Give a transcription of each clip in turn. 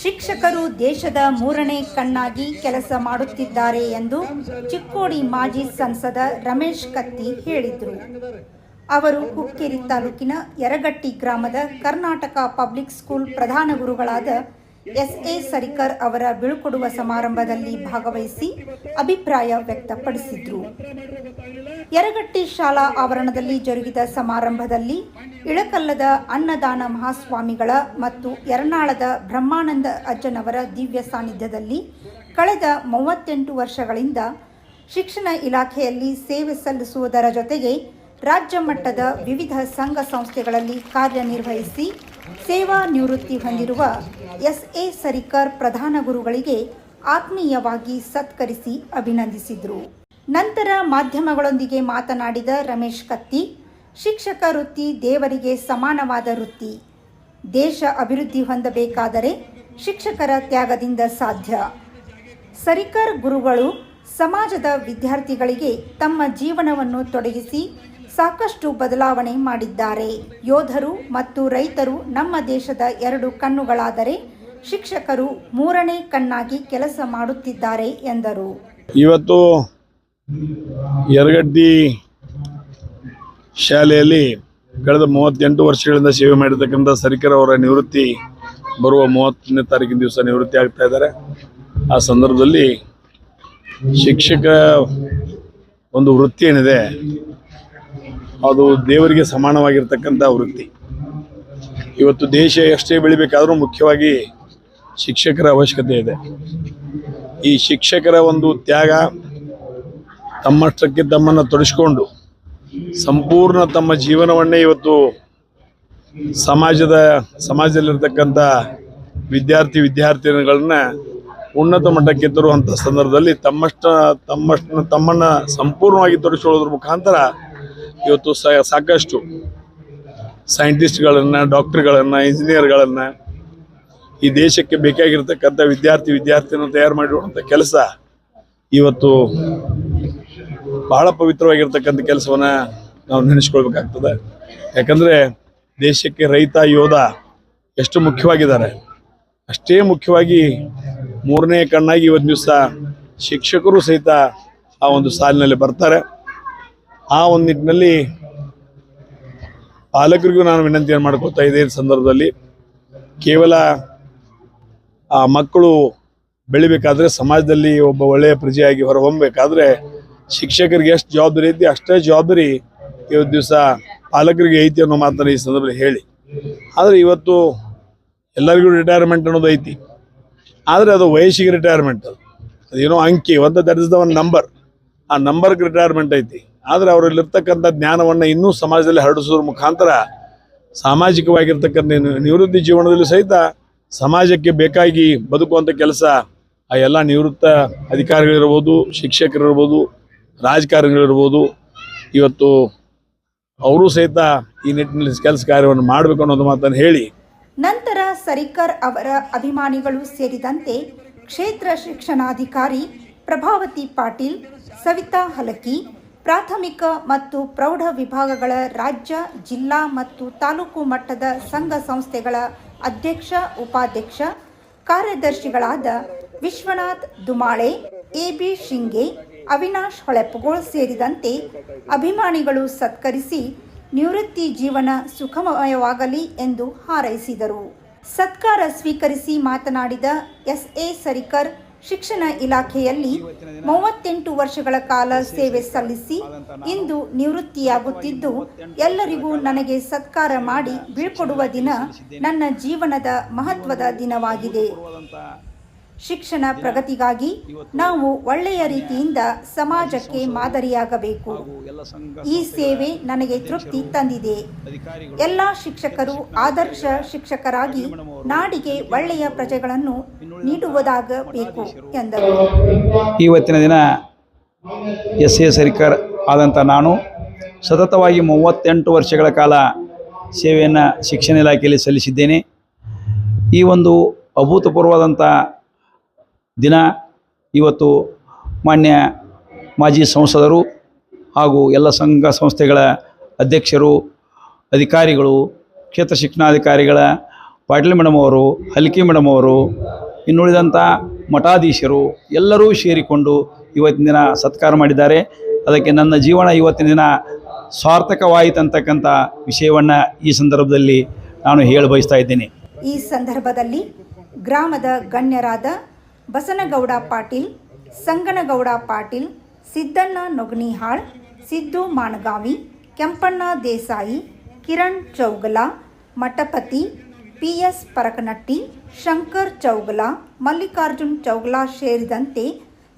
ಶಿಕ್ಷಕರು ದೇಶದ ಮೂರನೇ ಕಣ್ಣಾಗಿ ಕೆಲಸ ಮಾಡುತ್ತಿದ್ದಾರೆ ಎಂದು ಚಿಕ್ಕೋಡಿ ಮಾಜಿ ಸಂಸದ ರಮೇಶ್ ಕತ್ತಿ ಹೇಳಿದರು. ಅವರು ಹುಕ್ಕೇರಿ ತಾಲೂಕಿನ ಯರಗಟ್ಟಿ ಗ್ರಾಮದ ಕರ್ನಾಟಕ ಪಬ್ಲಿಕ್ ಸ್ಕೂಲ್ ಪ್ರಧಾನ ಗುರುಗಳಾದ ಎಸ್ ಎ ಸರಿಕರ್ ಅವರ ಬೀಳ್ಕೊಡುವ ಸಮಾರಂಭದಲ್ಲಿ ಭಾಗವಹಿಸಿ ಅಭಿಪ್ರಾಯ ವ್ಯಕ್ತಪಡಿಸಿದ್ರು. ಯರಗಟ್ಟಿ ಶಾಲಾ ಆವರಣದಲ್ಲಿ ಜರುಗಿದ ಸಮಾರಂಭದಲ್ಲಿ ಇಳಕಲ್ಲದ ಅನ್ನದಾನ ಮಹಾಸ್ವಾಮಿಗಳ ಮತ್ತು ಎರನಾಳದ ಬ್ರಹ್ಮಾನಂದ ಅಜ್ಜನವರ ದಿವ್ಯ ಸಾನ್ನಿಧ್ಯದಲ್ಲಿ ಕಳೆದ ಮೂವತ್ತೆಂಟು ವರ್ಷಗಳಿಂದ ಶಿಕ್ಷಣ ಇಲಾಖೆಯಲ್ಲಿ ಸೇವೆ ಸಲ್ಲಿಸುವುದರ ಜೊತೆಗೆ ರಾಜ್ಯ ಮಟ್ಟದ ವಿವಿಧ ಸಂಘ ಸಂಸ್ಥೆಗಳಲ್ಲಿ ಕಾರ್ಯನಿರ್ವಹಿಸಿ ಸೇವಾ ನಿವೃತ್ತಿ ಹೊಂದಿರುವ ಎಸ್ ಎ ಸರಿಕರ್ ಪ್ರಧಾನ ಗುರುಗಳಿಗೆ ಆತ್ಮೀಯವಾಗಿ ಸತ್ಕರಿಸಿ ಅಭಿನಂದಿಸಿದರು. ನಂತರ ಮಾಧ್ಯಮಗಳೊಂದಿಗೆ ಮಾತನಾಡಿದ ರಮೇಶ್ ಕತ್ತಿ, ಶಿಕ್ಷಕ ವೃತ್ತಿ ದೇವರಿಗೆ ಸಮಾನವಾದ ವೃತ್ತಿ. ದೇಶ ಅಭಿವೃದ್ಧಿ ಹೊಂದಬೇಕಾದರೆ ಶಿಕ್ಷಕರ ತ್ಯಾಗದಿಂದ ಸಾಧ್ಯ. ಸರಿಕರ್ ಗುರುಗಳು ಸಮಾಜದ ವಿದ್ಯಾರ್ಥಿಗಳಿಗೆ ತಮ್ಮ ಜೀವನವನ್ನು ತೊಡಗಿಸಿ ಸಾಕಷ್ಟು ಬದಲಾವಣೆ ಮಾಡಿದ್ದಾರೆ. ಯೋಧರು ಮತ್ತು ರೈತರು ನಮ್ಮ ದೇಶದ ಎರಡು ಕಣ್ಣುಗಳಾದರೆ ಶಿಕ್ಷಕರು ಮೂರನೇ ಕಣ್ಣಾಗಿ ಕೆಲಸ ಮಾಡುತ್ತಿದ್ದಾರೆ ಎಂದರು. ಇವತ್ತು ಯರಗಡ್ಡಿ ಶಾಲೆಯಲ್ಲಿ ಕಳೆದ ಮೂವತ್ತೆಂಟು ವರ್ಷಗಳಿಂದ ಸೇವೆ ಮಾಡಿರ್ತಕ್ಕಂಥ ಸರಿಕರ್ ಅವರ ನಿವೃತ್ತಿ ಬರುವ ಮೂವತ್ತನೇ ತಾರೀಕಿನ ದಿವಸ ನಿವೃತ್ತಿ ಆಗ್ತಾ ಇದ್ದಾರೆ. ಆ ಸಂದರ್ಭದಲ್ಲಿ ಶಿಕ್ಷಕ ಒಂದು ವೃತ್ತಿ ಏನಿದೆ, ಅದು ದೇವರಿಗೆ ಸಮಾನವಾಗಿರ್ತಕ್ಕಂಥ ವೃತ್ತಿ. ಇವತ್ತು ದೇಶ ಎಷ್ಟೇ ಬೆಳಿಬೇಕಾದರೂ ಮುಖ್ಯವಾಗಿ ಶಿಕ್ಷಕರ ಅವಶ್ಯಕತೆ ಇದೆ. ಈ ಶಿಕ್ಷಕರ ಒಂದು ತ್ಯಾಗ ತಮ್ಮಷ್ಟಕ್ಕೆ ತಮ್ಮನ್ನು ತೊಡಸ್ಕೊಂಡು ಸಂಪೂರ್ಣ ತಮ್ಮ ಜೀವನವನ್ನೇ ಇವತ್ತು ಸಮಾಜದ, ಸಮಾಜದಲ್ಲಿರ್ತಕ್ಕಂಥ ವಿದ್ಯಾರ್ಥಿ, ವಿದ್ಯಾರ್ಥಿನಿಗಳನ್ನ ಉನ್ನತ ಮಟ್ಟಕ್ಕೆ ತರುವಂಥ ಸಂದರ್ಭದಲ್ಲಿ ತಮ್ಮಷ್ಟ ತಮ್ಮಷ್ಟ, ತಮ್ಮನ್ನು ಸಂಪೂರ್ಣವಾಗಿ ತೊಡಗಿಸ್ಕೊಳ್ಳೋದ್ರ ಮುಖಾಂತರ ಇವತ್ತು ಸಾಕಷ್ಟು ಸೈಂಟಿಸ್ಟ್ಗಳನ್ನು, ಡಾಕ್ಟ್ರುಗಳನ್ನು, ಇಂಜಿನಿಯರ್ಗಳನ್ನು ಈ ದೇಶಕ್ಕೆ ಬೇಕಾಗಿರ್ತಕ್ಕಂಥ ವಿದ್ಯಾರ್ಥಿ, ವಿದ್ಯಾರ್ಥಿನ ತಯಾರು ಮಾಡಿರುವಂಥ ಕೆಲಸ ಇವತ್ತು ಬಹಳ ಪವಿತ್ರವಾಗಿರ್ತಕ್ಕಂಥ ಕೆಲಸವನ್ನ ನಾವು ನೆನೆಸ್ಕೊಳ್ಬೇಕಾಗ್ತದೆ. ಯಾಕಂದ್ರೆ ದೇಶಕ್ಕೆ ರೈತ, ಯೋಧ ಎಷ್ಟು ಮುಖ್ಯವಾಗಿದ್ದಾರೆ. ಅಷ್ಟೇ ಮುಖ್ಯವಾಗಿ ಮೂರನೇ ಕಣ್ಣಾಗಿ ಇವತ್ತು ದಿವಸ ಶಿಕ್ಷಕರು ಸಹಿತ ಆ ಒಂದು ಸಾಲಿನಲ್ಲಿ ಬರ್ತಾರೆ. ಆ ಒಂದು ನಿಟ್ಟಿನಲ್ಲಿ ಪಾಲಕರಿಗೂ ನಾನು ವಿನಂತಿಯನ್ನು ಮಾಡ್ಕೊತಾ ಇದ್ದೇನೆ ಸಂದರ್ಭದಲ್ಲಿ, ಕೇವಲ ಆ ಮಕ್ಕಳು ಬೆಳಿಬೇಕಾದ್ರೆ ಸಮಾಜದಲ್ಲಿ ಒಬ್ಬ ಒಳ್ಳೆಯ ಪ್ರಜೆಯಾಗಿ ಹೊರಹೊಮ್ಮಬೇಕಾದ್ರೆ ಶಿಕ್ಷಕರಿಗೆ ಎಷ್ಟು ಜವಾಬ್ದಾರಿ ಐತಿ, ಅಷ್ಟೇ ಜವಾಬ್ದಾರಿ ಇವತ್ತು ದಿವಸ ಪಾಲಕರಿಗೆ ಐತಿ ಅನ್ನೋ ಮಾತನ್ನ ಈ ಸಂದರ್ಭದಲ್ಲಿ ಹೇಳಿ. ಆದರೆ ಇವತ್ತು ಎಲ್ಲರಿಗೂ ರಿಟೈರ್ಮೆಂಟ್ ಅನ್ನೋದು ಐತಿ. ಆದರೆ ಅದು ವಯಸ್ಸಿಗೆ ರಿಟೈರ್ಮೆಂಟ್ ಅದು ಅದೇನೋ ಅಂಕಿ, ಒಂದು ದಟ್ ಇಸ್ ದ ಒಂದು ನಂಬರ್ ಆ ನಂಬರ್ಗೆ ರಿಟೈರ್ಮೆಂಟ್ ಐತಿ. ಆದರೆ ಅವರಲ್ಲಿರ್ತಕ್ಕಂಥ ಜ್ಞಾನವನ್ನು ಇನ್ನೂ ಸಮಾಜದಲ್ಲಿ ಹರಡಿಸೋದ್ರ ಮುಖಾಂತರ ಸಾಮಾಜಿಕವಾಗಿರ್ತಕ್ಕಂಥ ನಿವೃತ್ತಿ ಜೀವನದಲ್ಲಿ ಸಹಿತ ಸಮಾಜಕ್ಕೆ ಬೇಕಾಗಿ ಬದುಕುವಂಥ ಕೆಲಸ ಆ ಎಲ್ಲ ನಿವೃತ್ತ ಅಧಿಕಾರಿಗಳಿರ್ಬೋದು, ಶಿಕ್ಷಕರಿರ್ಬೋದು ರಾಜಕಾರಣಿಗಳಿರ್ಬೋದು ಇವತ್ತು ಅವರು ಸಹಿತ ಈ ನಿಟ್ಟಿನಲ್ಲಿ ಕೆಲಸ ಕಾರ್ಯವನ್ನು ಮಾಡಬೇಕು ಅನ್ನೋದು ಮಾತನ್ನು ಹೇಳಿ. ನಂತರ ಸರಿಕರ್ ಅವರ ಅಭಿಮಾನಿಗಳು ಸೇರಿದಂತೆ ಕ್ಷೇತ್ರ ಶಿಕ್ಷಣಾಧಿಕಾರಿ ಪ್ರಭಾವತಿ ಪಾಟೀಲ್, ಸವಿತಾ ಹಲಕಿ, ಪ್ರಾಥಮಿಕ ಮತ್ತು ಪ್ರೌಢ ವಿಭಾಗಗಳ ರಾಜ್ಯ, ಜಿಲ್ಲಾ ಮತ್ತು ತಾಲೂಕು ಮಟ್ಟದ ಸಂಘ ಸಂಸ್ಥೆಗಳ ಅಧ್ಯಕ್ಷ, ಉಪಾಧ್ಯಕ್ಷ, ಕಾರ್ಯದರ್ಶಿಗಳಾದ ವಿಶ್ವನಾಥ್ ದುಮಾಳೆ ಎಬಿ ಶಿಂಗೆ ಅವಿನಾಶ್ ಹೊಳೆಪಗೋಳ್ ಸೇರಿದಂತೆ ಅಭಿಮಾನಿಗಳು ಸತ್ಕರಿಸಿ ನಿವೃತ್ತಿ ಜೀವನ ಸುಖಮಯವಾಗಲಿ ಎಂದು ಹಾರೈಸಿದರು. ಸತ್ಕಾರ ಸ್ವೀಕರಿಸಿ ಮಾತನಾಡಿದ ಎಸ್ ಎ ಸರಿಕರ್, ಶಿಕ್ಷಣ ಇಲಾಖೆಯಲ್ಲಿ ಮೂವತ್ತೆಂಟು ವರ್ಷಗಳ ಕಾಲ ಸೇವೆ ಸಲ್ಲಿಸಿ ಇಂದು ನಿವೃತ್ತಿಯಾಗುತ್ತಿದ್ದು, ಎಲ್ಲರಿಗೂ ನನಗೆ ಸತ್ಕಾರ ಮಾಡಿ ಬೀಳ್ಕೊಡುವ ದಿನ ನನ್ನ ಜೀವನದ ಮಹತ್ವದ ದಿನವಾಗಿದೆ. ಶಿಕ್ಷಣ ಪ್ರಗತಿಗಾಗಿ ನಾವು ಒಳ್ಳೆಯ ರೀತಿಯಿಂದ ಸಮಾಜಕ್ಕೆ ಮಾದರಿಯಾಗಬೇಕು. ಈ ಸೇವೆ ನನಗೆ ತೃಪ್ತಿ ತಂದಿದೆ. ಎಲ್ಲ ಶಿಕ್ಷಕರು ಆದರ್ಶ ಶಿಕ್ಷಕರಾಗಿ ನಾಡಿಗೆ ಒಳ್ಳೆಯ ಪ್ರಜೆಗಳನ್ನು ನೀಡುವುದಾಗಬೇಕು ಎಂದರು. ಇವತ್ತಿನ ದಿನ ಎಸ್ ಎ ಸರಿಕರ್ ಆದಂಥ ನಾನು ಸತತವಾಗಿ ಮೂವತ್ತೆಂಟು ವರ್ಷಗಳ ಕಾಲ ಸೇವೆಯನ್ನು ಶಿಕ್ಷಣ ಇಲಾಖೆಯಲ್ಲಿ ಸಲ್ಲಿಸಿದ್ದೇನೆ. ಈ ಒಂದು ಅಭೂತಪೂರ್ವವಾದಂಥ ದಿನ ಇವತ್ತು ಮಾನ್ಯ ಮಾಜಿ ಸಂಸದರು ಹಾಗೂ ಎಲ್ಲ ಸಂಘ ಸಂಸ್ಥೆಗಳ ಅಧ್ಯಕ್ಷರು, ಅಧಿಕಾರಿಗಳು, ಕ್ಷೇತ್ರ ಶಿಕ್ಷಣಾಧಿಕಾರಿಗಳ, ಪಾಟೀಲ್ ಮೇಡಮ್ ಅವರು ಹಲ್ಕಿ ಮೇಡಮ್ ಅವರು, ಇನ್ನುಳಿದಂಥ ಮಠಾಧೀಶರು ಎಲ್ಲರೂ ಸೇರಿಕೊಂಡು ಇವತ್ತಿನ ದಿನ ಸತ್ಕಾರ ಮಾಡಿದ್ದಾರೆ. ಅದಕ್ಕೆ ನನ್ನ ಜೀವನ ಇವತ್ತಿನ ದಿನ ಸಾರ್ಥಕವಾಯಿತಂತಕ್ಕಂಥ ವಿಷಯವನ್ನು ಈ ಸಂದರ್ಭದಲ್ಲಿ ನಾನು ಹೇಳ ಬಯಸ್ತಾ ಇದ್ದೀನಿ. ಈ ಸಂದರ್ಭದಲ್ಲಿ ಗ್ರಾಮದ ಗಣ್ಯರಾದ ಬಸನಗೌಡ ಪಾಟೀಲ್, ಸಂಗನಗೌಡ ಪಾಟೀಲ್, ಸಿದ್ದಣ್ಣ ನೊಗ್ನಿಹಾಳ್, ಸಿದ್ದು ಮಾನಗಾವಿ ಕೆಂಪಣ್ಣ ದೇಸಾಯಿ, ಕಿರಣ್ ಚೌಗಲ, ಮಠಪತಿ ಪಿ ಎಸ್ ಪರಕನಟ್ಟಿ, ಶಂಕರ್ ಚೌಗಲ, ಮಲ್ಲಿಕಾರ್ಜುನ್ ಚೌಗಲ ಸೇರಿದಂತೆ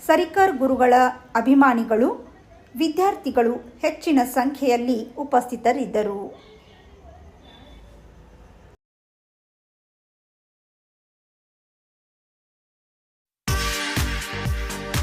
ಸರಿಕರ್ ಗುರುಗಳ ಅಭಿಮಾನಿಗಳು, ವಿದ್ಯಾರ್ಥಿಗಳು ಹೆಚ್ಚಿನ ಸಂಖ್ಯೆಯಲ್ಲಿ ಉಪಸ್ಥಿತರಿದ್ದರು.